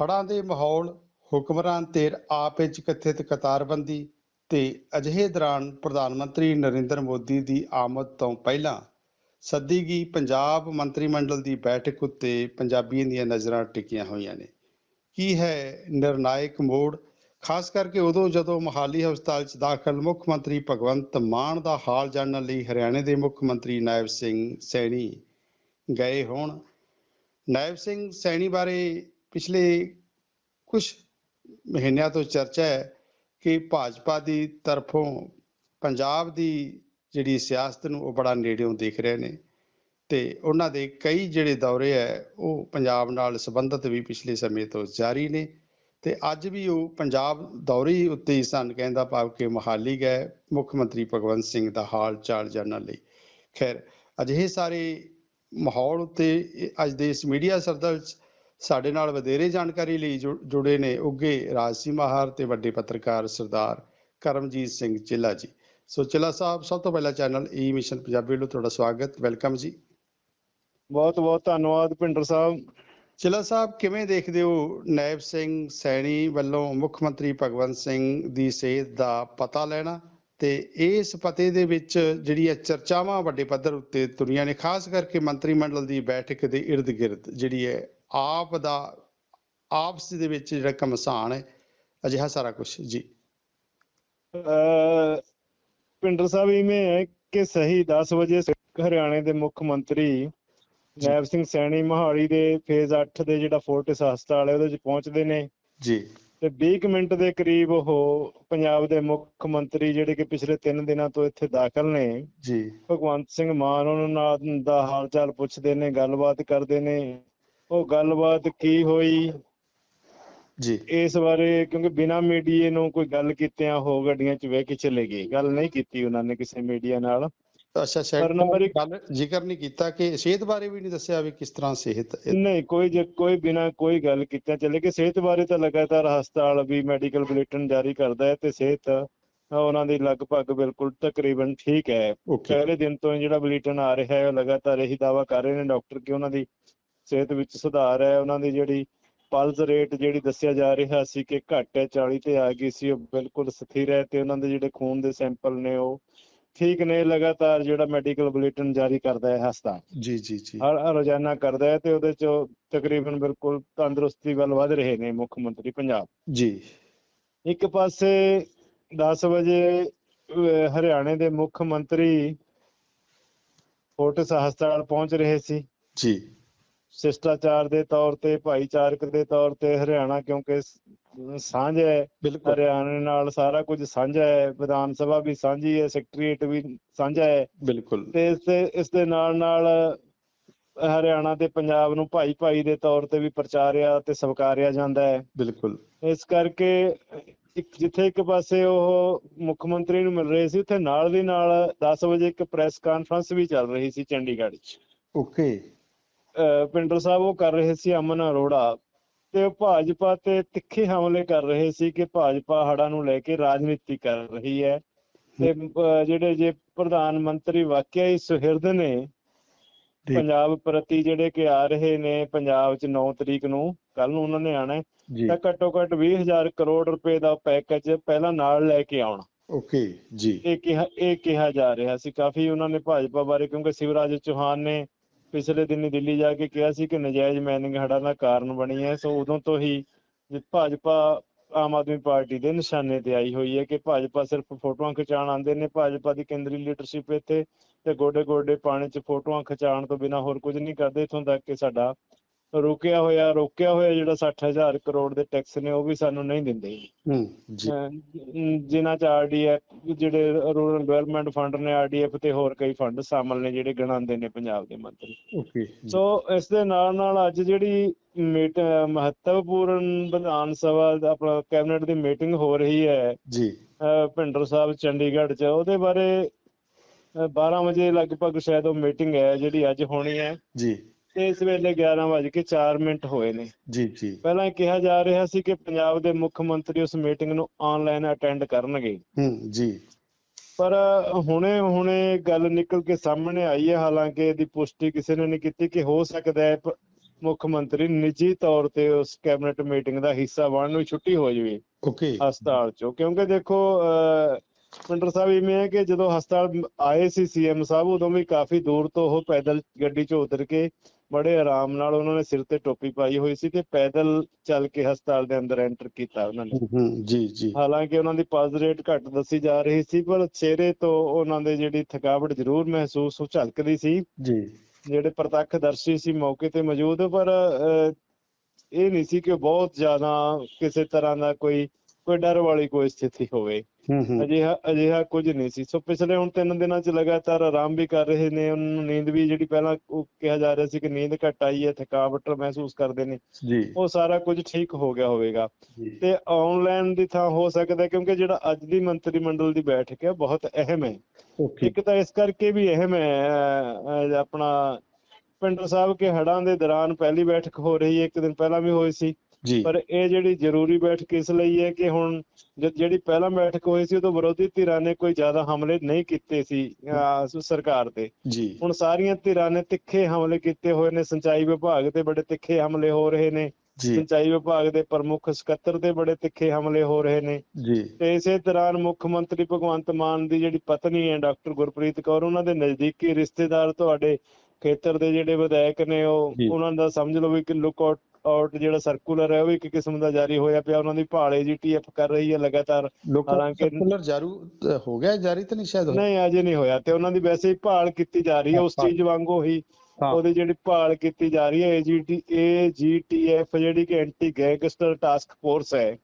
ਹੜ੍ਹਾਂ ਦੇ ਮਾਹੌਲ, ਹੁਕਮਰਾਨ ਧਿਰ ਆਪ ਵਿੱਚ ਕਥਿਤ ਕਤਾਰਬੰਦੀ ਤੇ ਅਜਿਹੇ ਦੌਰਾਨ ਪ੍ਰਧਾਨ ਮੰਤਰੀ ਨਰਿੰਦਰ ਮੋਦੀ ਦੀ ਆਮਦ ਤੋਂ ਪਹਿਲਾਂ ਸੱਦੀ ਗਈ ਪੰਜਾਬ ਮੰਤਰੀ ਮੰਡਲ ਦੀ ਬੈਠਕ ਉੱਤੇ ਪੰਜਾਬੀਆਂ ਦੀਆਂ ਨਜ਼ਰਾਂ ਟਿਕੀਆਂ ਹੋਈਆਂ ਨੇ। ਕੀ ਹੈ ਨਿਰਣਾਇਕ ਮੋੜ? ਖਾਸ ਕਰਕੇ ਉਦੋਂ ਜਦੋਂ ਮੋਹਾਲੀ ਹਸਪਤਾਲ 'ਚ ਦਾਖਲ ਮੁੱਖ ਮੰਤਰੀ ਭਗਵੰਤ ਮਾਨ ਦਾ ਹਾਲ ਜਾਣਨ ਲਈ ਹਰਿਆਣੇ ਦੇ ਮੁੱਖ ਮੰਤਰੀ ਨਾਇਬ ਸਿੰਘ ਸੈਣੀ ਗਏ ਹੋਣ। ਨਾਇਬ ਸਿੰਘ ਸੈਣੀ ਬਾਰੇ ਪਿਛਲੇ ਕੁਝ ਮਹੀਨਿਆਂ ਤੋਂ ਚਰਚਾ ਹੈ ਕਿ ਭਾਜਪਾ ਦੀ ਤਰਫੋਂ ਪੰਜਾਬ ਦੀ ਜਿਹੜੀ ਸਿਆਸਤ ਨੂੰ ਉਹ ਬੜਾ ਨੇੜਿਓਂ ਦੇਖ ਰਹੇ ਨੇ ਤੇ ਉਹਨਾਂ ਦੇ ਕਈ ਜਿਹੜੇ ਦੌਰੇ ਹੈ, ਉਹ ਪੰਜਾਬ ਨਾਲ ਸੰਬੰਧਿਤ ਵੀ ਪਿਛਲੇ ਸਮੇਂ ਤੋਂ ਜਾਰੀ ਨੇ ਤੇ ਅੱਜ ਵੀ ਉਹ ਪੰਜਾਬ ਦੌਰੇ ਉੱਤੇ ਹੀ ਸਨ, ਕਹਿੰਦਾ ਭਾਵ ਕਿ ਮੋਹਾਲੀ ਗਏ, ਮੁੱਖ ਮੰਤਰੀ ਭਗਵੰਤ ਸਿੰਘ ਦਾ ਹਾਲ ਚਾਲ ਜਾਣਨ ਲਈ। ਖੈਰ, ਅਜਿਹੇ ਸਾਰੇ ਮਾਹੌਲ ਉੱਤੇ ਅੱਜ ਦੇ ਇਸ ਮੀਡੀਆ ਸਰਦਲ 'ਚ ਸਾਡੇ ਨਾਲ ਵਧੇਰੇ ਜਾਣਕਾਰੀ ਲਈ ਜੁੜੇ ਨੇ ਉੱਗੇ ਰਾਜਸੀ ਮਾਹਰ ਤੇ ਵੱਡੇ ਪੱਤਰਕਾਰ ਸਰਦਾਰ ਕਰਮਜੀਤ ਸਿੰਘ ਚਿੱਲਾ ਜੀ। ਸੋ ਚਿੱਲਾ ਸਾਹਿਬ ਸਭ ਤੋਂ ਪਹਿਲਾਂ ਚੈਨਲ ਈ ਮਿਸ਼ਨ ਪੰਜਾਬੀ ਵੱਲੋਂ ਤੁਹਾਡਾ ਸਵਾਗਤ ਵੈਲਕਮ ਜੀ। ਬਹੁਤ ਬਹੁਤ ਧੰਨਵਾਦ ਭਿੰਡਰ ਸਾਹਿਬ। ਚਿੱਲਾ ਸਾਹਿਬ ਕਿਵੇਂ ਦੇਖਦੇ ਹੋ ਨਾਇਬ ਸਿੰਘ ਸੈਣੀ ਵੱਲੋਂ ਮੁੱਖ ਮੰਤਰੀ ਭਗਵੰਤ ਸਿੰਘ ਦੀ ਸਿਹਤ ਦਾ ਪਤਾ ਲੈਣਾ ਤੇ ਇਸ ਪਤੇ ਦੇ ਵਿੱਚ ਜਿਹੜੀਆਂ ਚਰਚਾਵਾਂ ਵੱਡੇ ਪੱਧਰ ਉੱਤੇ ਤੁਰੀਆਂ ਨੇ ਖਾਸ ਕਰਕੇ ਮੰਤਰੀ ਮੰਡਲ ਦੀ ਬੈਠਕ ਦੇ ਇਰਦ ਗਿਰਦ ਜਿਹੜੀ ਹੈ ਆਪ ਦਾ ਆਪਸ ਦੇ ਵਿੱਚ ਜਿਹੜਾ ਘਮਸਾਨ ਹੈ ਅਜਿਹਾ ਸਾਰਾ ਕੁਝ ਜੀ। ਭਿੰਡਰ ਸਾਹਿਬ ਇਵੇਂ ਹੈ ਕਿ ਸਹੀ 10 ਵਜੇ ਹਰਿਆਣੇ ਦੇ ਮੁੱਖ ਮੰਤਰੀ ਨੈਬ ਸਿੰਘ ਸੈਣੀ ਮੋਹਾਲੀ ਦੇ ਫੇਜ਼ 8 ਦੇ ਜਿਹੜਾ ਫੋਰਟਿਸ ਹਸਪਤਾਲ ਹੈ ਉਹਦੇ ਵਿੱਚ ਪਹੁੰਚਦੇ ਨੇ। ਜੀ। ਤੇ 20 ਕੁ ਮਿੰਟ ਦੇ ਕਰੀਬ ਉਹ ਪੰਜਾਬ ਦੇ ਮੁੱਖ ਮੰਤਰੀ ਜਿਹੜੇ ਕਿ ਪਿਛਲੇ 3 ਦਿਨਾਂ ਤੋਂ ਇੱਥੇ ਦਾਖਲ ਨੇ ਜੀ। ਭਗਵੰਤ ਸਿੰਘ ਮਾਨ ਉਹਨਾਂ ਨਾਲ ਦਾ ਹਾਲ ਚਾਲ ਪੁੱਛਦੇ ਨੇ ਗੱਲਬਾਤ ਕਰਦੇ ਨੇ। ਉਹ ਗੱਲਬਾਤ ਕੀ ਹੋਈ? ਜੀ। ਇਸ ਬਾਰੇ ਕਿਉਂਕਿ ਬਿਨਾਂ ਮੀਡੀਏ ਨੂੰ ਕੋਈ ਗੱਲ ਕੀਤਿਆਂ ਹੋ ਗੱਡੀਆਂ 'ਚ ਵੇਖ ਕੇ ਚਲੇ ਗਏ। ਗੱਲ ਨਹੀਂ ਕੀਤੀ ਉਹਨਾਂ ਨੇ ਕਿਸੇ ਮੀਡੀਆ ਨਾਲ। ਅੱਛਾ ਸੈਣੀ ਨੰਬਰ ਇੱਕ- ਗੱਲ ਜ਼ਿਕਰ ਨਹੀਂ ਕੀਤਾ ਕਿ ਸਿਹਤ ਬਾਰੇ ਵੀ ਨਹੀਂ ਦੱਸਿਆ ਵੀ ਕਿਸ ਤਰ੍ਹਾਂ ਸਿਹਤ ਨਹੀਂ ਕੋਈ ਜੇ ਕੋਈ ਬਿਨਾਂ ਕੋਈ ਗੱਲ ਕੀਤਿਆਂ ਚਲੇ ਗਏ। ਸਿਹਤ ਬਾਰੇ ਤਾਂ ਲਗਾਤਾਰ ਹਸਪਤਾਲ ਵੀ ਮੈਡੀਕਲ ਬੁਲੇਟਿਨ ਜਾਰੀ ਕਰਦਾ ਹੈ ਤੇ ਸਿਹਤ ਉਹਨਾਂ ਦੀ ਲਗਭਗ ਬਿਲਕੁਲ ਤਕਰੀਬਨ ਠੀਕ ਹੈ। ਪਹਿਲੇ ਦਿਨ ਤੋਂ ਜਿਹੜਾ ਬੁਲੇਟਿਨ ਆ ਰਿਹਾ ਹੈ ਉਹ ਲਗਾਤਾਰ ਇਹੀ ਦਾਵਾ ਕਰ ਰਹੇ ਨੇ ਡਾਕਟਰ ਕਿ ਉਹਨਾਂ ਦੀ ਸਿਹਤ ਵਿੱਚ ਸੁਧਾਰ ਹੈ ਉਹਨਾਂ ਦੀ ਜਿਹੜੀ ਪਲਸ ਰੇਟ ਜਿਹੜੀ ਦੱਸਿਆ ਜਾ ਰਿਹਾ ਸੀ ਕਿ ਘੱਟ ਹੈ 40 ਤੇ ਆ ਗਈ ਸੀ ਉਹ ਬਿਲਕੁਲ ਸਥਿਰ ਹੈ ਤੇ ਉਹਨਾਂ ਦੇ ਜਿਹੜੇ ਖੂਨ ਦੇ ਸੈਂਪਲ ਨੇ ਉਹ ਠੀਕ ਨੇ ਲਗਾਤਾਰ ਜਿਹੜਾ ਮੈਡੀਕਲ ਬੁਲੇਟਿਨ ਜਾਰੀ ਕਰਦਾ ਹੈ ਹਸਪਤਾਲ ਜੀ ਜੀ ਜੀ। ਹਰ ਰੋਜ਼ਾਨਾ ਕਰਦਾ ਹੈ ਤੇ ਉਹਦੇ ਚ ਤਕਰੀਬਨ ਬਿਲਕੁਲ ਤੰਦਰੁਸਤੀ ਵੱਲ ਵਧ ਰਹੇ ਨੇ ਮੁੱਖ ਮੰਤਰੀ ਪੰਜਾਬ। ਜੀ। ਇੱਕ ਪਾਸੇ 10 ਵਜੇ ਹਰਿਆਣੇ ਦੇ ਮੁੱਖ ਮੰਤਰੀ ਫੋਰਟਿਸ ਹਸਪਤਾਲ ਪਹੁੰਚ ਰਹੇ ਸੀ। ਜੀ। ਸ਼ਿਸ਼ਟਾਚਾਰ ਦੇ ਤੌਰ ਤੇ ਭਾਈਚਾਰਕ ਦੇ ਤੌਰ ਤੇ ਹਰਿਆਣਾ ਕਿਉਂਕਿ ਸਾਂਝ ਹੈ ਬਿਲਕੁਲ। ਹਰਿਆਣੇ ਨਾਲ ਸਾਰਾ ਕੁਝ ਸਾਂਝਾ ਹੈ ਵਿਧਾਨ ਸਭਾ ਵੀ ਸਾਂਝੀ ਹੈ ਸੈਕਟਰੀਏਟ ਵੀ ਸਾਂਝਾ ਹੈ। ਬਿਲਕੁਲ। ਤੇ ਇਸ ਦੇ ਇਸ ਦੇ ਨਾਲ ਨਾਲ ਹਰਿਆਣਾ ਤੇ ਪੰਜਾਬ ਨੂੰ ਭਾਈ ਭਾਈ ਦੇ ਤੌਰ ਤੇ ਵੀ ਪ੍ਰਚਾਰਿਆ ਤੇ ਸਵਕਾਰਿਆ ਜਾਂਦਾ ਹੈ। ਬਿਲਕੁਲ। ਇਸ ਕਰਕੇ ਇੱਕ ਜਿੱਥੇ ਇੱਕ ਪਾਸੇ ਉਹ ਮੁੱਖ ਮੰਤਰੀ ਨੂੰ ਮਿਲ ਰਹੇ ਸੀ ਉੱਥੇ ਨਾਲ ਦੀ ਨਾਲ 10 ਵਜੇ ਇੱਕ ਪ੍ਰੈਸ ਕਾਨਫਰੰਸ ਵੀ ਚੱਲ ਰਹੀ ਸੀ ਚੰਡੀਗੜ੍ਹ 'ਚ। ਓਕੇ ਪਿੰਡਰ ਸਾਹਿਬ ਉਹ ਕਰ ਰਹੇ ਸੀ ਅਮਨ ਅਰੋੜਾ ਤੇ ਭਾਜਪਾ ਤੇ ਤਿੱਖੇ ਹਮਲੇ ਕਰ ਰਹੇ ਸੀ ਕਿ ਭਾਜਪਾ ਹੜ੍ਹਾਂ ਨੂੰ ਲੈ ਕੇ ਰਾਜਨੀਤੀ ਕਰ ਰਹੀ ਹੈ। ਤੇ ਜਿਹੜੇ ਜੇ ਪ੍ਰਧਾਨ ਮੰਤਰੀ ਵਾਕਿਆ ਹੀ ਸੁਹਿਰਦ ਨੇ। ਪੰਜਾਬ ਪ੍ਰਤੀ ਜਿਹੜੇ ਕਿ ਆ ਰਹੇ ਨੇ ਪੰਜਾਬ 'ਚ 9 ਤਰੀਕ ਨੂੰ ਕੱਲ ਨੂੰ ਉਹਨਾਂ ਨੇ ਆਣਾ ਤਾਂ ਘੱਟੋ ਘੱਟ 20000 ਕਰੋੜ ਰੁਪਏ ਦਾ ਪੈਕੇਜ ਪਹਿਲਾਂ ਨਾਲ ਲੈ ਕੇ ਆਉਣ। ਓਕੇ ਜੀ। ਇਹ ਕਿਹਾ ਇਹ ਕਿਹਾ ਜਾ ਰਿਹਾ ਸੀ। ਕਾਫੀ ਉਹਨਾਂ ਨੇ ਭਾਜਪਾ ਬਾਰੇ ਕਿਉਂਕਿ ਸ਼ਿਵਰਾਜ ਚੌਹਾਨ ਨੇ ਪਿਛਲੇ ਦਿਨ ਦਿੱਲੀ ਜਾ ਕੇ ਕਿਹਾ ਸੀ ਕਿ ਨਜਾਇਜ਼ ਮਾਈਨਿੰਗ ਹੜ੍ਹਾਂ ਦਾ ਕਾਰਨ ਬਣੀ ਹੈ, ਸੋ ਉਦੋਂ ਤੋਂ ਹੀ ਭਾਜਪਾ ਆਮ ਆਦਮੀ ਪਾਰਟੀ ਦੇ ਨਿਸ਼ਾਨੇ ਤੇ ਆਈ ਹੋਈ ਹੈ ਕਿ ਭਾਜਪਾ ਸਿਰਫ ਫੋਟੋਆਂ ਖਿਚਾਉਣ ਆਉਂਦੇ ਨੇ, ਭਾਜਪਾ ਦੀ ਕੇਂਦਰੀ ਲੀਡਰਸ਼ਿਪ ਇੱਥੇ ਤੇ ਗੋਡੇ ਗੋਡੇ ਪਾਣੀ 'ਚ ਫੋਟੋਆਂ ਖਿਚਾਉਣ ਤੋਂ ਬਿਨਾ ਹੋਰ ਕੁਝ ਨਹੀਂ ਕਰਦੇ, ਇਥੋਂ ਤੱਕ ਕਿ ਸਾਡਾ ਰੁਕਿਆ ਹੋਇਆ ਰੋਕਿਆ ਹੋਇਆ ਜਿਹੜਾ 60000 ਕਰੋੜ ਦੇ ਟੈਕਸ ਨੇ ਉਹ ਵੀ ਸਾਨੂੰ ਨਹੀਂ ਦਿੰਦੇ ਜੀ। ਜਿਨ੍ਹਾਂ ਚ ਆਰਡੀਐਫ ਜਿਹੜੇ ਰੂਰਲ ਡਿਵੈਲਪਮੈਂਟ ਫੰਡ ਨੇ ਆਰਡੀਐਫ ਤੇ ਹੋਰ ਕਈ ਫੰਡ ਸ਼ਾਮਲ ਨੇ ਜਿਹੜੇ ਗਣਾਉਂਦੇ ਨੇ ਪੰਜਾਬ ਦੇ ਮੰਤਰੀ। ਓਕੇ। ਸੋ ਇਸ ਦੇ ਨਾਲ ਨਾਲ ਅੱਜ ਜਿਹੜੀ ਮਹੱਤਵਪੂਰਨ ਵਿਧਾਨ ਸਭਾ ਦਾ ਆਪਣਾ ਕੈਬਨਿਟ ਦੀ ਮੀਟਿੰਗ ਹੋ ਰਹੀ ਹੈ ਜੀ। ਭਿੰਡਰ ਸਾਹਿਬ ਚੰਡੀਗੜ੍ਹ 'ਚ ਉਹਦੇ ਬਾਰੇ ਅਹ 12 ਵਜੇ ਲਗਭਗ ਸ਼ਾਇਦ ਉਹ ਮੀਟਿੰਗ ਹੈ ਜਿਹੜੀ ਅੱਜ ਹੋਣੀ ਹੈ। ਜੀ। ਤੇ ਇਸ ਵੇਲੇ 11 ਵਜੇ ਕੇ 4 ਮਿੰਟ ਹੋਏ ਨੇ। ਜੀ ਜੀ। ਪਹਿਲਾਂ ਕਿਹਾ ਜਾ ਰਿਹਾ ਸੀ ਕਿ ਪੰਜਾਬ ਦੇ ਮੁੱਖ ਮੰਤਰੀ ਉਸ ਮੀਟਿੰਗ ਨੂੰ ਆਨਲਾਈਨ ਅਟੈਂਡ ਕਰਨਗੇ। ਹੂੰ ਜੀ। ਪਰ ਹੁਣੇ ਹੁਣੇ ਗੱਲ ਨਿਕਲ ਕੇ ਸਾਹਮਣੇ ਆਈ ਹੈ। ਹਾਲਾਂਕਿ ਇਹਦੀ ਪੁਸ਼ਟੀ ਕਿਸੇ ਨੇ ਨਹੀਂ ਕੀਤੀ ਕਿ ਹੋ ਸਕਦਾ ਹੈ ਮੁੱਖ ਮੰਤਰੀ ਨਿੱਜੀ ਤੌਰ ਤੇ ਉਸ ਕੈਬਨਿਟ ਮੀਟਿੰਗ ਦਾ ਹਿੱਸਾ ਬਣਨ ਨੂੰ ਛੁੱਟੀ ਹੋ ਜਾਵੇ। ਓਕੇ। ਹਸਪਤਾਲ ਚੋਂ। ਕਿਉਂਕਿ ਦੇਖੋ ਪਿੰਡਰ ਸਾਹਿਬ ਇਵੇਂ ਹੈ ਕਿ ਜਦੋਂ ਹਸਪਤਾਲ ਆਏ ਸੀ ਸੀਐਮ ਸਾਹਿਬ ਉਦੋਂ ਵੀ ਕਾਫੀ ਦੂਰ ਤੋਂ ਉਹ ਪੈਦਲ ਗੱਡੀ 'ਚੋਂ ਉਤਰ ਕੇ ਬੜੇ ਆਰਾਮ ਨਾਲ ਉਹਨਾਂ ਨੇ ਸਿਰ ਤੇ ਟੋਪੀ ਪਾਈ ਹੋਈ ਸੀ ਤੇ ਪੈਦਲ ਚੱਲ ਕੇ ਹਸਪਤਾਲ ਦੇ ਅੰਦਰ ਐਂਟਰ ਕੀਤਾ ਉਹਨਾਂ ਨੇ। ਜੀ ਜੀ। ਹਾਲਾਂਕਿ ਉਹਨਾਂ ਦੀ ਪਲਸ ਰੇਟ ਘੱਟ ਦੱਸੀ ਜਾ ਰਹੀ ਸੀ ਪਰ ਚਿਹਰੇ ਤੋਂ ਉਹਨਾਂ ਦੇ ਜਿਹੜੀ ਥਕਾਵਟ ਜ਼ਰੂਰ ਮਹਿਸੂਸ ਹੋ ਝਲਕਦੀ ਸੀ। ਜੀ। ਜਿਹੜੇ ਪ੍ਰਤੱਖਦਰਸ਼ੀ ਸੀ ਮੌਕੇ ਤੇ ਮੌਜੂਦ ਪਰ ਇਹ ਨਹੀਂ ਸੀ ਕਿ ਬਹੁਤ ਜ਼ਿਆਦਾ ਕਿਸੇ ਤਰ੍ਹਾਂ ਦਾ ਕੋਈ ਕੋਈ ਡਰ ਵਾਲੀ ਕੋਈ ਸਥਿਤੀ ਹੋਵੇ। ਅਜਿਹਾ ਅਜਿਹਾ ਕੁਝ ਨਹੀਂ ਸੀ। ਸੋ ਪਿਛਲੇ ਹੁਣ ਤਿੰਨ ਦਿਨਾਂ ਚ ਲਗਾਤਾਰ ਆਰਾਮ ਵੀ ਕਰ ਰਹੇ ਨੇ। ਉਹਨਾਂ ਨੂੰ ਨੀਂਦ ਵੀ ਜਿਹੜੀ ਪਹਿਲਾਂ ਉਹ ਕਿਹਾ ਜਾ ਰਿਹਾ ਸੀ ਕਿ ਨੀਂਦ ਘੱਟ ਆਈ ਹੈ ਥਕਾਵਟ ਮਹਿਸੂਸ ਕਰਦੇ ਨੇ। ਜੀ। ਉਹ ਸਾਰਾ ਕੁਝ ਠੀਕ ਹੋ ਗਿਆ ਹੋਵੇਗਾ। ਤੇ ਆਨਲਾਈਨ ਦੀ ਥਾਂ ਹੋ ਸਕਦਾ ਕਿਉਂਕਿ ਜਿਹੜਾ ਅੱਜ ਦੀ ਮੰਤਰੀ ਮੰਡਲ ਦੀ ਬੈਠਕ ਹੈ ਬਹੁਤ ਅਹਿਮ ਹੈ। ਇੱਕ ਤਾਂ ਇਸ ਕਰਕੇ ਵੀ ਅਹਿਮ ਹੈ ਆਪਣਾ ਪਿੰਡਰ ਸਾਹਿਬ ਕੇ ਹੜਾਂ ਦੇ ਦੌਰਾਨ ਪਹਿਲੀ ਬੈਠਕ ਹੋ ਰਹੀ ਹੈ ਇੱਕ ਦਿਨ ਪਹਿਲਾਂ ਵੀ ਹੋਈ ਸੀ। ਪਰ ਇਹ ਜਿਹੜੀ ਜ਼ਰੂਰੀ ਬੈਠਕ ਇਸ ਲਈ ਹੈ ਕਿ ਹੁਣ ਜਿਹੜੀ ਪਹਿਲਾਂ ਬੈਠਕ ਹੋਈ ਸੀ ਉਦੋਂ ਵਿਰੋਧੀ ਧਿਰਾਂ ਨੇ ਕੋਈ ਜ਼ਿਆਦਾ ਹਮਲੇ ਨਹੀਂ ਕੀਤੇ ਸੀ ਸਰਕਾਰ ਤੇ। ਜੀ। ਹੁਣ ਸਾਰੀਆਂ ਧਿਰਾਂ ਨੇ ਤਿੱਖੇ ਹਮਲੇ ਕੀਤੇ ਹੋਏ ਨੇ ਸਿੰਚਾਈ ਵਿਭਾਗ ਤੇ ਬੜੇ ਤਿੱਖੇ ਹਮਲੇ ਹੋ ਰਹੇ ਨੇ। ਸਿੰਚਾਈ ਵਿਭਾਗ ਦੇ ਪ੍ਰਮੁੱਖ ਸਕੱਤਰ ਤੇ ਬੜੇ ਤਿੱਖੇ ਹਮਲੇ ਹੋ ਰਹੇ ਨੇ। ਜੀ। ਤੇ ਇਸੇ ਦੌਰਾਨ ਮੁੱਖ ਮੰਤਰੀ ਭਗਵੰਤ ਮਾਨ ਦੀ ਜਿਹੜੀ ਪਤਨੀ ਹੈ ਡਾਕਟਰ ਗੁਰਪ੍ਰੀਤ ਕੌਰ ਉਹਨਾਂ ਦੇ ਨਜ਼ਦੀਕੀ ਰਿਸ਼ਤੇਦਾਰ ਤੁਹਾਡੇ ਖੇਤਰ ਦੇ ਜਿਹੜੇ ਵਿਧਾਇਕ ਨੇ ਉਹ। ਉਹਨਾਂ ਦਾ ਸਮਝ ਲਓ ਵੀ ਕਿ ਲੁੱਕ ਆਊਟ ਜਿਹੜਾ ਸਰਕੂਲਰ ਹੈ ਉਹ ਵੀ ਇੱਕ ਕਿਸਮ ਦਾ ਜਾਰੀ ਹੋਇਆ ਪਿਆ। ਉਹਨਾਂ ਦੀ ਭਾਲ ਜੀਟੀਐਫ ਕਰ ਰਹੀ ਹੈ ਲਗਾਤਾਰ। ਲੋਕਾਂ ਹਾਲਾਂਕਿ- ਸਰਕੂਲਰ ਜਾਰੂ ਹੋ ਗਿਆ ਜਾਰੀ ਤਾਂ ਨਹੀਂ ਸ਼ਾਇਦ? ਨਹੀਂ ਅਜੇ ਨਹੀਂ ਹੋਇਆ ਤੇ ਉਹਨਾਂ ਦੀ ਵੈਸੇ ਹੀ ਭਾਲ ਕੀਤੀ ਜਾ ਰਹੀ ਹੈ। ਉਸ ਚੀਜ਼ ਵਾਂਗੂ ਹਾਂ ਉਹਦੀ ਜਿਹੜੀ ਭਾਲ ਕੀਤੀ ਜਾ ਰਹੀ ਹੈ ਏਜੀਟੀ ਏਜੀਟੀਐਫ ਜਿਹੜੀ ਕਿ ਐਂਟੀ ਗੈਂਗਸਟਰ ਟਾਸਕ ਫੋਰਸ ਹੈ।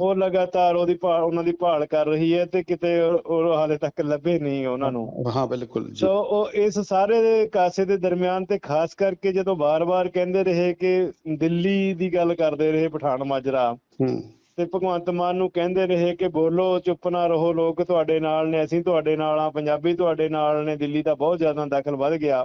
ਉਹ ਲਗਾਤਾਰ ਉਹਦੀ ਭਾਲ ਉਹਨਾਂ ਦੀ ਭਾਲ ਕਰ ਰਹੀ ਹੈ ਤੇ ਕਿਤੇ ਉਹ ਹਾਲੇ ਤੱਕ ਲੱਭੇ ਨਹੀਂ ਉਹਨਾਂ ਨੂੰ। ਹਾਂ ਬਿਲਕੁਲ ਜੀ। ਸੋ ਉਹ ਇਸ ਸਾਰੇ ਕਾਸੇ ਦੇ ਦਰਮਿਆਨ ਤੇ ਖਾਸ ਕਰਕੇ ਜਦੋਂ ਵਾਰ-ਵਾਰ ਕਹਿੰਦੇ ਰਹੇ ਕਿ ਦਿੱਲੀ ਦੀ ਗੱਲ ਕਰਦੇ ਰਹੇ ਪਠਾਨ ਮਾਜਰਾ ਹੂੰ। ਤੇ ਭਗਵੰਤ ਮਾਨ ਨੂੰ ਕਹਿੰਦੇ ਰਹੇ ਕਿ ਬੋਲੋ ਚੁੱਪ ਨਾ ਰਹੋ ਲੋਕ ਤੁਹਾਡੇ ਨਾਲ ਨੇ ਅਸੀਂ ਤੁਹਾਡੇ ਨਾਲ ਆ ਪੰਜਾਬੀ ਤੁਹਾਡੇ ਨਾਲ ਨੇ ਦਿੱਲੀ ਦਾ ਬਹੁਤ ਜ਼ਿਆਦਾ ਦਖਲ ਵੱਧ ਗਿਆ।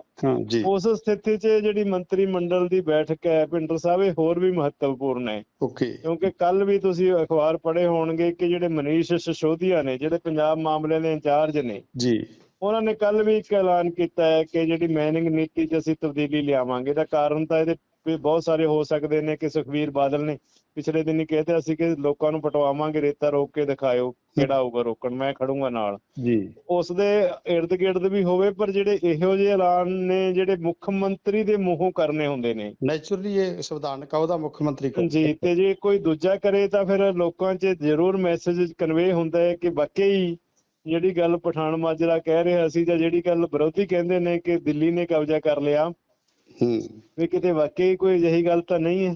ਉਸ ਸਥਿਤੀ 'ਚ ਜਿਹੜੀ ਮੰਤਰੀ ਮੰਡਲ ਦੀ ਬੈਠਕ ਹੈ ਭਿੰਡਰ ਸਾਹਿਬ ਇਹ ਹੋਰ ਵੀ ਮਹੱਤਵਪੂਰਨ ਹੈ ਓਕੇ। ਕਿਉਂਕਿ ਕੱਲ ਵੀ ਤੁਸੀਂ ਅਖਬਾਰ ਪੜ੍ਹੇ ਹੋਣਗੇ ਕਿ ਜਿਹੜੇ ਮਨੀਸ਼ ਸਿਸੋਦੀਆ ਨੇ ਜਿਹੜੇ ਪੰਜਾਬ ਮਾਮਲਿਆਂ ਦੇ ਇੰਚਾਰਜ ਨੇ ਜੀ। ਉਹਨਾਂ ਨੇ ਕੱਲ ਵੀ ਇੱਕ ਐਲਾਨ ਕੀਤਾ ਹੈ ਕਿ ਜਿਹੜੀ ਮੈਨਿੰਗ ਨੀਤੀ 'ਚ ਅਸੀਂ ਤਬਦੀਲੀ ਲਿਆਵਾਂਗੇ। ਦਾ ਕਾਰਨ ਤਾਂ ਇਹਦੇ ਵੀ ਬਹੁਤ ਸਾਰੇ ਹੋ ਸਕਦੇ ਨੇ ਕਿ ਸੁਖਵੀਰ ਬਾਦਲ ਨੇ ਪਿਛਲੇ ਦਿਨ ਹੀ ਕਹਿਤਾ ਸੀ ਕਿ ਲੋਕਾਂ ਨੂੰ ਪਟਵਾਵਾਂਗੇ ਰੇਤਾ ਰੋਕ ਕੇ ਦਿਖਾਇਓ ਕਿਹੜਾ ਆਊਗਾ ਰੋਕਣ ਮੈਂ ਖੜੂੰਗਾ ਨਾਲ। ਜੀ। ਉਸ ਦੇ ਇਰਦ ਗਿਰਦ ਵੀ ਹੋਵੇ ਪਰ ਜਿਹੜੇ ਇਹੋ ਜਿਹੇ ਐਲਾਨ ਨੇ ਜਿਹੜੇ ਮੁੱਖ ਮੰਤਰੀ ਦੇ ਮੂੰਹੋਂ ਕਰਨੇ ਹੁੰਦੇ ਨੇ। ਨੇਚਰਲੀ ਇਹ ਸੰਵਿਧਾਨਕ ਉਹਦਾ ਮੁੱਖ ਮੰਤਰੀ ਕਰ ਜੀ ਤੇ ਜੇ ਕੋਈ ਦੂਜਾ ਕਰੇ ਤਾਂ ਫਿਰ ਲੋਕਾਂ 'ਚ ਜ਼ਰੂਰ ਮੈਸੇਜ ਕਨਵੇ ਹੁੰਦਾ ਹੈ ਕਿ ਵਾਕਈ ਜਿਹੜੀ ਗੱਲ ਪਠਾਨ ਮਾਜਰਾ ਕਹਿ ਰਿਹਾ ਸੀ ਜਾਂ ਜਿਹੜੀ ਗੱਲ ਵਿਰੋਧੀ ਕਹਿੰਦੇ ਨੇ ਕਿ ਦਿੱਲੀ ਨੇ ਕਬਜ਼ਾ ਕਰ ਲਿਆ ਵੀ ਕਿਤੇ ਵਾਕਈ ਕੋਈ ਅਜਿਹੀ ਗੱਲ ਤਾਂ ਨਹੀਂ ਹੈ।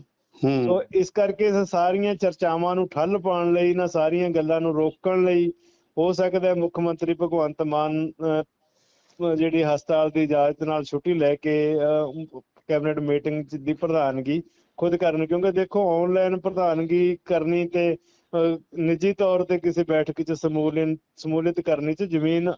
ਸੋ ਇਸ ਕਰਕੇ ਸਾਰੀਆਂ ਚਰਚਾਵਾਂ ਨੂੰ ਠੱਲ ਪਾਉਣ ਲਈ ਇਹਨਾਂ ਸਾਰੀਆਂ ਗੱਲਾਂ ਨੂੰ ਰੋਕਣ ਲਈ ਹੋ ਸਕਦਾ ਮੁੱਖ ਮੰਤਰੀ ਭਗਵੰਤ ਮਾਨ ਜਿਹੜੀ ਹਸਪਤਾਲ ਦੀ ਇਜਾਜ਼ਤ ਨਾਲ ਛੁੱਟੀ ਲੈ ਕੇ ਕੈਬਨਿਟ ਮੀਟਿੰਗ ਦੀ ਪ੍ਰਧਾਨਗੀ ਖੁਦ ਕਰਨ ਕਿਉਂਕਿ ਦੇਖੋ ਆਨਲਾਈਨ ਪ੍ਰਧਾਨਗੀ ਕਰਨੀ ਤੇ ਨਿੱਜੀ ਤੌਰ ਤੇ ਕਿਸੇ ਬੈਠਕ ਚ ਸਮੂਲੀਨ ਸਮੂਲਿਤ ਕਰਨੀ ਚ ਜ਼ਮੀਨ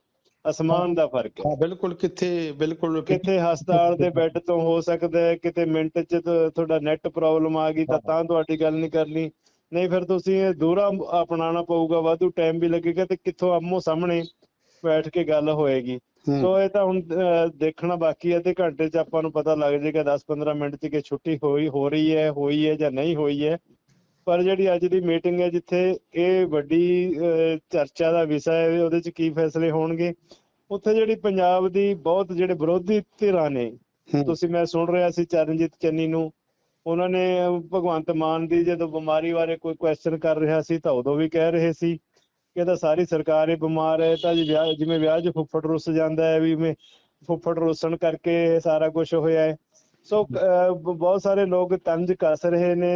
ਅਸਮਾਨ ਦਾ ਫ਼ਰਕ ਹੈ। ਹਾਂ ਬਿਲਕੁਲ ਕਿੱਥੇ ਬਿਲਕੁਲ ਕਿਤੇ ਹਸਪਤਾਲ ਦੇ ਬੈੱਡ ਤੋਂ ਹੋ ਸਕਦਾ ਹੈ ਕਿਤੇ ਮਿੰਟ ਚ ਤੁਹਾਡਾ ਨੈਟ ਪ੍ਰੋਬਲਮ ਆ ਗਈ ਤਾਂ ਤਾਂ ਤੁਹਾਡੀ ਗੱਲ ਨਹੀਂ ਕਰਨੀ। ਨਹੀਂ ਫਿਰ ਤੁਸੀਂ ਇਹ ਦੂਰਾ ਅਪਣਾਉਣਾ ਪਊਗਾ ਵਾਧੂ ਟਾਈਮ ਵੀ ਲੱਗੇਗਾ ਤੇ ਕਿੱਥੋਂ ਆਮੋ ਸਾਹਮਣੇ ਬੈਠ ਕੇ ਗੱਲ ਹੋਏਗੀ। ਸੋ ਇਹ ਤਾਂ ਹੁਣ ਦੇਖਣਾ ਬਾਕੀ ਹੈ ਤੇ ਘੰਟੇ ਚ ਆਪਾਂ ਨੂੰ ਪਤਾ ਲੱਗ ਜਾਏਗਾ 10-15 ਮਿੰਟ ਚ ਕਿ ਛੁੱਟੀ ਹੋਈ ਹੋ ਰਹੀ ਹੈ ਹੋਈ ਹੈ ਜਾਂ ਨਹੀਂ ਹੋਈ ਹੈ। ਪਰ ਜਿਹੜੀ ਅੱਜ ਦੀ ਮੀਟਿੰਗ ਹੈ ਜਿੱਥੇ ਇਹ ਵੱਡੀ ਚਰਚਾ ਦਾ ਵਿਸ਼ਾ ਹੈ ਉਹਦੇ ਚ ਕੀ ਫੈਸਲੇ ਹੋਣਗੇ? ਉੱਥੇ ਜਿਹੜੀ ਪੰਜਾਬ ਦੀ ਬਹੁਤ ਜਿਹੜੇ ਵਿਰੋਧੀ ਧਿਰਾਂ ਨੇ ਤੁਸੀਂ ਮੈਂ ਸੁਣ ਰਿਹਾ ਸੀ ਚਰਨਜੀਤ ਚੰਨੀ ਨੂੰ ਉਹਨਾਂ ਨੇ ਭਗਵੰਤ ਮਾਨ ਦੀ ਜਦੋਂ ਬਿਮਾਰੀ ਬਾਰੇ ਕੋਈ ਕੁਐਸਚਨ ਕਰ ਰਿਹਾ ਸੀ ਤਾਂ ਉਦੋਂ ਵੀ ਕਹਿ ਰਹੇ ਸੀ ਕਿ ਇਹ ਤਾਂ ਸਾਰੀ ਸਰਕਾਰ ਹੀ ਬਿਮਾਰ ਹੈ ਤਾਂ ਜੀ ਵਿਆਹ ਜਿਵੇਂ ਵਿਆਹ 'ਚ ਫੁੱਫੜ ਰੁੱਸ ਜਾਂਦਾ ਹੈ ਵੀ ਮੈਂ ਫੁੱਫੜ ਰੁੱਸਣ ਕਰਕੇ ਸਾਰਾ ਕੁਝ ਹੋਇਆ ਹੈ। ਸੋ ਬਹੁਤ ਸਾਰੇ ਲੋਕ ਤੰਜ ਕੱਸ ਰਹੇ ਨੇ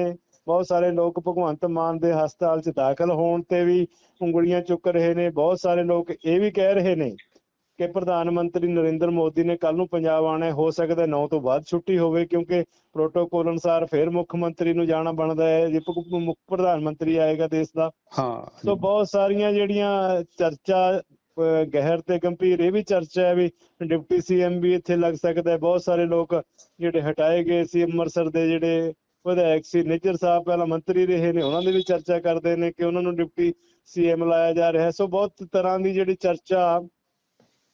ਬਹੁਤ ਸਾਰੇ ਲੋਕ ਭਗਵੰਤ ਮਾਨ ਦੇ ਹਸਪਤਾਲ 'ਚ ਦਾਖਲ ਹੋਣ ਤੇ ਵੀ ਉਂਗਲੀਆਂ ਚੁੱਕ ਰਹੇ ਨੇ। ਬਹੁਤ ਸਾਰੇ ਲੋਕ ਇਹ ਵੀ ਕਹਿ ਰਹੇ ਨੇ ਕਿ ਪ੍ਰਧਾਨ ਮੰਤਰੀ ਨਰਿੰਦਰ ਮੋਦੀ ਨੇ ਕੱਲ ਨੂੰ ਪੰਜਾਬ ਆਣਾ ਹੈ। ਸਕਦਾ 9 ਤੋਂ ਬਾਅਦ ਛੁੱਟੀ ਹੋਵੇ ਕਿਉਂਕਿ ਪ੍ਰੋਟੋਕੋਲ ਅਨੁਸਾਰ ਫਿਰ ਮੁੱਖ ਮੰਤਰੀ ਨੂੰ ਜਾਣਾ ਬਣਦਾ ਹੈ। ਜੇ ਮੁੱਖ ਪ੍ਰਧਾਨ ਮੰਤਰੀ ਆਏਗਾ ਦੇਸ਼ ਦਾ। ਹਾਂ ਸੋ ਬਹੁਤ ਸਾਰੀਆਂ ਜਿਹੜੀਆਂ ਚਰਚਾ ਗਹਿਰ ਤੇ ਗੰਭੀਰ ਇਹ ਵੀ ਚਰਚਾ ਹੈ ਵੀ ਡਿਪਟੀ ਸੀਐਮ ਵੀ ਇੱਥੇ ਲੱਗ ਸਕਦਾ ਹੈ। ਬਹੁਤ ਸਾਰੇ ਲੋਕ ਜਿਹੜੇ ਹਟਾਏ ਗਏ ਸੀ ਅੰਮ੍ਰਿਤਸਰ ਦੇ ਜਿਹੜੇ ਵਿਧਾਇਕ ਸੀ, ਨਿੱਜਰ ਸਾਹਿਬ ਪਹਿਲਾਂ ਮੰਤਰੀ ਰਹੇ ਨੇ, ਉਹਨਾਂ ਦੀ ਵੀ ਚਰਚਾ ਕਰਦੇ ਨੇ ਕਿ ਉਹਨਾਂ ਨੂੰ ਡਿਪਟੀ ਸੀਐਮ ਲਾਇਆ ਜਾ ਰਿਹਾ ਸੋ ਬਹੁਤ ਤਰ੍ਹਾਂ ਦੀ ਜਿਹੜੀ ਚਰਚਾ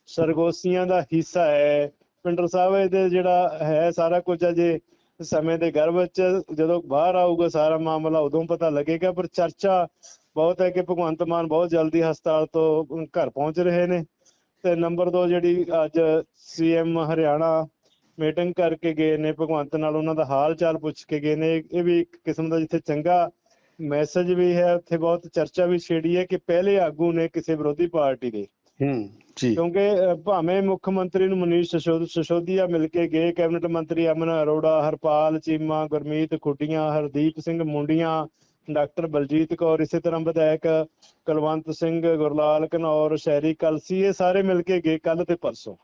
ਸਰਗੋਸੀਆਂ ਦਾ ਹਿੱਸਾ ਹੈ। ਪਿੰਡਰ ਸਾਹਿਬ, ਇਹਦੇ ਜਿਹੜਾ ਹੈ ਸਾਰਾ ਕੁਝ ਅਜੇ ਸਮੇਂ ਦੇ ਗਰਭ ਵਿੱਚ, ਜਦੋਂ ਬਾਹਰ ਆਊਗਾ ਸਾਰਾ ਮਾਮਲਾ ਉਦੋਂ ਪਤਾ ਲੱਗੇਗਾ, ਪਰ ਚਰਚਾ ਬਹੁਤ ਹੈ ਕਿ ਭਗਵੰਤ ਮਾਨ ਬਹੁਤ ਜਲਦੀ ਹਸਪਤਾਲ ਤੋਂ ਘਰ ਪਹੁੰਚ ਰਹੇ ਨੇ। ਤੇ ਨੰਬਰ 2 ਜਿਹੜੀ ਅੱਜ ਸੀਐਮ ਹਰਿਆਣਾ ਮੀਟਿੰਗ ਕਰਕੇ ਗਏ ਨੇ ਭਗਵੰਤ ਨਾਲ ਉਹਨਾਂ ਦਾ ਹਾਲ ਚਾਲ ਪੁੱਛ ਕੇ ਗਏ ਨੇ। ਇਹ ਵੀ ਇੱਕ ਕਿਸਮ ਦਾ ਜਿੱਥੇ ਚੰਗਾ ਮੈਸੇਜ ਵੀ ਹੈ ਉੱਥੇ ਬਹੁਤ ਚਰਚਾ ਵੀ ਛੇੜੀ ਹੈ ਕਿ ਪਹਿਲੇ ਆਗੂ ਨੇ ਕਿਸੇ ਵਿਰੋਧੀ ਪਾਰਟੀ ਦੇ। ਹੂੰ ਜੀ। ਕਿਉਂਕਿ ਭਾਵੇਂ ਮੁੱਖ ਮੰਤਰੀ ਨੂੰ ਮਨੀਸ਼ ਸਿਸੋ- ਸਿਸੋਦੀਆ ਮਿਲ ਕੇ ਗਏ ਕੈਬਨਿਟ ਮੰਤਰੀ ਅਮਨ ਅਰੋੜਾ ਹਰਪਾਲ ਚੀਮਾ ਗੁਰਮੀਤ ਖੁੱਡੀਆਂ ਹਰਦੀਪ ਸਿੰਘ ਮੁੰਡੀਆਂ ਡਾਕਟਰ ਬਲਜੀਤ ਕੌਰ ਇਸੇ ਤਰ੍ਹਾਂ ਵਿਧਾਇਕ ਕੁਲਵੰਤ ਸਿੰਘ ਗੁਰਲਾਲ ਘਨੌਰ ਸ਼ਹਿਰੀ ਕਲਸੀ ਇਹ ਸਾਰੇ ਮਿਲ ਕੇ ਗਏ ਕੱਲ ਤੇ ਪਰਸੋਂ।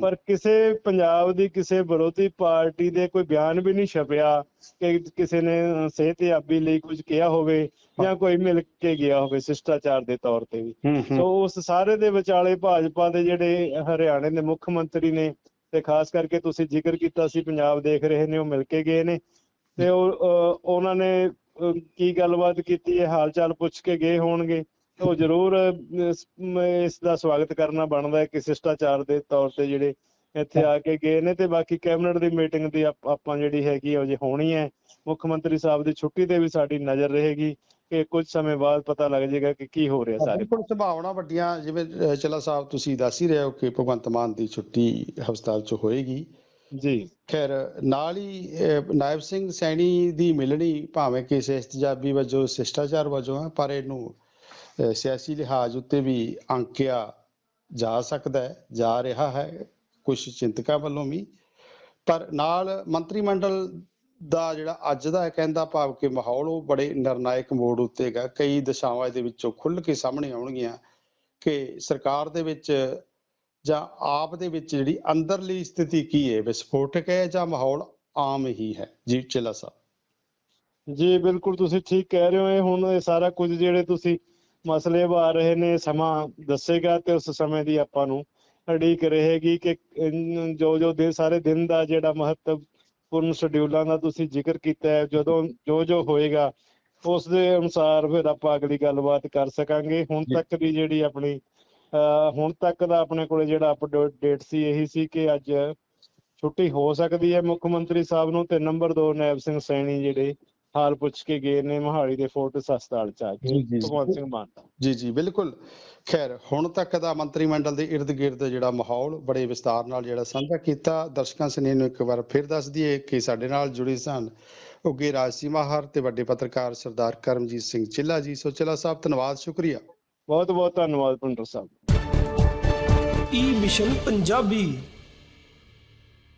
ਪਰ ਕਿਸੇ ਪੰਜਾਬ ਦੀ ਕਿਸੇ ਵਿਰੋਧੀ ਪਾਰਟੀ ਦੇ ਕੋਈ ਬਿਆਨ ਵੀ ਨਹੀਂ ਛਪਿਆ ਕਿ ਕਿਸੇ ਨੇ ਸਿਹਤਯਾਬੀ ਲਈ ਕੁਝ ਕਿਹਾ ਹੋਵੇ ਜਾਂ ਕੋਈ ਮਿਲ ਕੇ ਗਿਆ ਹੋਵੇ ਸ਼ਿਸ਼ਟਾਚਾਰ ਦੇ ਤੌਰ ਤੇ ਵੀ। ਸੋ ਉਸ ਸਾਰੇ ਦੇ ਵਿਚਾਲੇ ਭਾਜਪਾ ਦੇ ਜਿਹੜੇ ਹਰਿਆਣੇ ਦੇ ਮੁੱਖ ਮੰਤਰੀ ਨੇ ਤੇ ਖਾਸ ਕਰਕੇ ਤੁਸੀਂ ਜ਼ਿਕਰ ਕੀਤਾ ਸੀ ਪੰਜਾਬ ਦੇਖ ਰਹੇ ਨੇ ਉਹ ਮਿਲ ਕੇ ਗਏ ਨੇ। ਤੇ ਉਹ ਉਹਨਾਂ ਨੇ ਕੀ ਗੱਲਬਾਤ ਕੀਤੀ ਹੈ ਹਾਲ ਚਾਲ ਪੁੱਛ ਕੇ ਗਏ ਹੋਣਗੇ। ਉਹ ਜ਼ਰੂਰ ਇਸ ਦਾ ਸਵਾਗਤ ਕਰਨਾ ਬਣਦਾ ਹੈ ਕਿ ਸ਼ਿਸ਼ਟਾਚਾਰ ਦੇ ਤੌਰ ਤੇ ਜਿਹੜੇ ਇੱਥੇ ਆ ਕੇ ਗਏ ਨੇ। ਤੇ ਬਾਕੀ ਕੈਬਨਿਟ ਦੀ ਮੀਟਿੰਗ ਦੀ ਆਪ- ਜਿਹੜੀ ਹੈਗੀ ਉਹ ਜੇ ਹੋਣੀ ਹੈ ਮੁੱਖ ਮੰਤਰੀ ਸਾਹਿਬ ਦੀ ਛੁੱਟੀ ਤੇ ਵੀ ਸਾਡੀ ਨਜ਼ਰ ਰਹੇਗੀ ਕਿ ਕੁਝ ਸਮੇਂ ਬਾਅਦ ਪਤਾ ਲੱਗ ਜਾਏਗਾ ਕਿ ਕੀ ਹੋ ਰਿਹਾ ਸਾਰੇ ਬਿਲਕੁਲ ਸੰਭਾਵਨਾ ਵੱਡੀਆਂ ਜਿਵੇਂ ਚਲਾ ਸਾਹਿਬ ਤੁਸੀਂ ਦੱਸ ਹੀ ਰਹੇ ਹੋ ਕਿ ਭਗਵੰਤ ਮਾਨ ਦੀ ਛੁੱਟੀ ਹਸਪਤਾਲ 'ਚ ਹੋਏਗੀ। ਜੀ। ਖੈਰ, ਨਾਲ ਹੀ ਨਾਇਬ ਸਿੰਘ ਸੈਣੀ ਦੀ ਮਿਲਣੀ ਭਾਵੇਂ ਕਿ ਸਿਹਤਜਾਬੀ ਵਜੋਂ, ਸ਼ਿਸ਼ਟਾਚਾਰ ਵਜੋਂ ਹੈ, ਪਰ ਇਹਨੂੰ ਸਿਆਸੀ ਲਿਹਾਜ਼ ਉੱਤੇ ਵੀ ਅੰਕਿਆ ਜਾ ਸਕਦਾ ਹੈ, ਜਾ ਰਿਹਾ ਹੈ ਕੁਝ ਚਿੰਤਕਾਂ ਵੱਲੋਂ ਵੀ। ਪਰ ਨਾਲ ਮੰਤਰੀ ਮੰਡਲ ਦਾ ਜਿਹੜਾ ਅੱਜ ਦਾ ਕਹਿੰਦਾ ਭਾਵ ਕਿ ਮਾਹੌਲ, ਉਹ ਬੜੇ ਨਿਰਣਾਇਕ ਮੋੜ ਉੱਤੇ ਹੈਗਾ। ਕਈ ਦਿਸ਼ਾਵਾਂ ਇਹਦੇ ਵਿੱਚੋਂ ਖੁੱਲ ਕੇ ਸਾਹਮਣੇ ਆਉਣਗੀਆਂ ਕਿ ਸਰਕਾਰ ਦੇ ਵਿੱਚ ਜਾਂ ਆਪ ਦੇ ਵਿੱਚ ਜਿਹੜੀ ਅੰਦਰਲੀ ਸਥਿਤੀ ਕੀ ਹੈ ਵਿਸਫੋਟਕ ਹੈ ਜਾਂ ਮਾਹੌਲ ਆਮ ਹੀ ਹੈ? ਜੀ ਚੇਲਾ ਸਾਹਿਬ। ਜੀ ਬਿਲਕੁਲ ਤੁਸੀਂ ਠੀਕ ਕਹਿ ਰਹੇ ਹੋ। ਇਹ ਹੁਣ ਇਹ ਸਾਰਾ ਕੁਝ ਜਿਹੜੇ ਤੁਸੀਂ ਮਸਲੇ ਆ ਰਹੇ ਨੇ ਸਮਾਂ ਦੱਸੇਗਾ ਤੇ ਉਸ ਸਮੇਂ ਦੀ ਆਪਾਂ ਨੂੰ ਉਡੀਕ ਰਹੇਗੀ ਕਿ ਜੋ ਜੋ ਦਿਨ ਸਾਰੇ ਦਿਨ ਦਾ ਜਿਹੜਾ ਮਹੱਤਵਪੂਰਨ ਸ਼ਡਿਊਲਾਂ ਦਾ ਤੁਸੀਂ ਜ਼ਿਕਰ ਕੀਤਾ ਹੈ ਜਦੋਂ ਜੋ ਜੋ ਹੋਏਗਾ ਉਸ ਦੇ ਅਨੁਸਾਰ ਫਿਰ ਆਪਾਂ ਅਗਲੀ ਗੱਲਬਾਤ ਕਰ ਸਕਾਂਗੇ। ਹੁਣ। ਤੱਕ ਦੀ ਜਿਹੜੀ ਆਪਣੀ ਹੁਣ ਤੱਕ ਦਾ ਆਪਣੇ ਕੋਲੇ ਜਿਹੜਾ ਅਪਡੇਟ ਡੇਟ ਸੀ ਇਹੀ ਸੀ ਕਿ ਅੱਜ ਛੁੱਟੀ ਹੋ ਸਕਦੀ ਹੈ ਮੁੱਖ ਮੰਤਰੀ ਸਾਹਿਬ ਨੂੰ ਤੇ ਨੰਬਰ 2 ਨੈਬ ਸਿੰਘ ਸੈਣੀ ਜਿਹੜੇ ਹਾਲ ਪੁੱਛ ਕੇ ਗਏ ਨੇ ਮੋਹਾਲੀ ਦੇ ਫੋਰਟਿਸ ਹਸਪਤਾਲ ਚ ਆ ਕੇ। ਭਗਵੰਤ ਸਿੰਘ ਮਾਨ। ਜੀ ਜੀ ਬਿਲਕੁਲ। ਖੈਰ ਹੁਣ ਤੱਕ ਦਾ ਮੰਤਰੀ ਮੰਡਲ ਦੇ ਇਰਦ ਗਿਰਦ ਜਿਹੜਾ ਮਾਹੌਲ ਬੜੇ ਵਿਸਤਾਰ ਨਾਲ ਜਿਹੜਾ ਸਾਂਝਾ ਕੀਤਾ। ਦਰਸ਼ਕਾਂ ਸਨੇ ਨੂੰ ਇੱਕ ਵਾਰ ਫਿਰ ਦੱਸ ਦਈਏ ਕਿ ਸਾਡੇ ਨਾਲ ਜੁੜੇ ਸਨ ਉੱਗੇ ਰਾਜਸੀ ਮਾਹਰ ਤੇ ਵੱਡੇ ਪੱਤਰਕਾਰ ਸਰਦਾਰ ਕਰਮਜੀਤ ਸਿੰਘ ਚਿੱਲਾ ਜੀ। ਸੋ ਚਿੱਲਾ ਸਾਹਿਬ ਧੰਨਵਾਦ ਸ਼ੁਕਰੀਆ। ਬਹੁਤ ਬਹੁਤ ਧੰਨਵਾਦ ਭੁੰਡਰ ਸਾਹਿਬ। ਈ ਮਿਸ਼ਨ ਪੰਜਾਬੀ